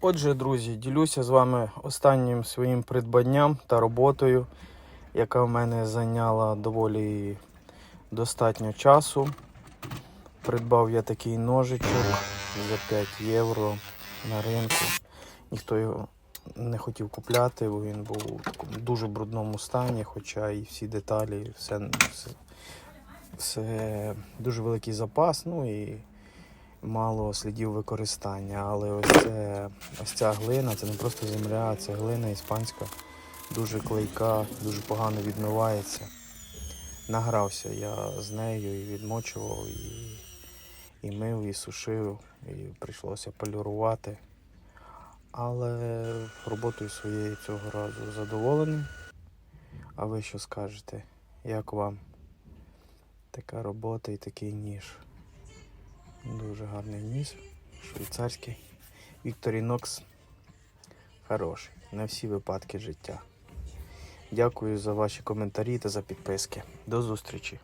Отже, друзі, ділюся з вами останнім своїм придбанням та роботою, яка в мене зайняла доволі достатньо часу. Придбав я такий ножичок за 5 євро на ринку. Ніхто його не хотів купляти, бо він був у такому дуже брудному стані, хоча і всі деталі, все, все, все дуже великий запас. Ну і мало слідів використання, але ось, це, ось ця глина, це не просто земля, це глина іспанська, дуже клейка, дуже погано відмивається. Награвся я з нею і відмочував, і, і мив, і сушив, і прийшлося полірувати. Але роботою своєю цього разу задоволений. А ви що скажете? Як вам така робота і такий ніж? Дуже гарний ніс. швейцарський. Вікторінокс хороший на всі випадки життя. Дякую за ваші коментарі та за підписки. До зустрічі!